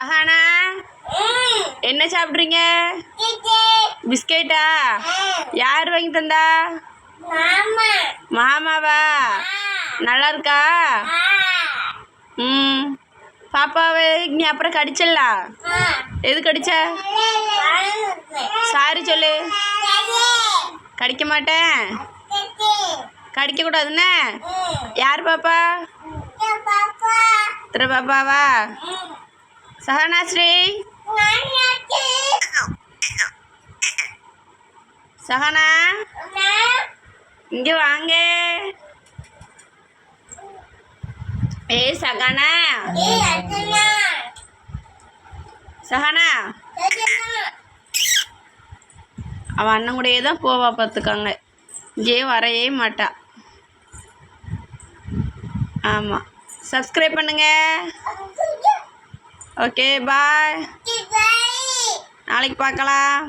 அஹானா? என்ன சாப்பிட்றீங்க? பிஸ்கெட்டா? யார் வாங்கி தந்தா? மாமாவா? நல்லா இருக்கா ம். பாப்பாவை நீ அப்புறம் கடிச்சிடலாம் எது கடிச்ச? சாரி சொல்லு. கடிக்க மாட்டேன். கடிக்க கூடாதுன்னு? யார் பாப்பா. திரு பாப்பாவா? சஹனாஸ்ரீ சஹனா இங்கே வாங்க. ஏய் சகனா. சஹனா அவன் அண்ணன் கூடயே தான் போவா பார்த்துக்கோங்க. இங்கேயே வரவே மாட்டா. ஆமாம் சப்ஸ்கிரைப் பண்ணுங்க. ஓகே பாய் நாளைக்கு பார்க்கலாம்.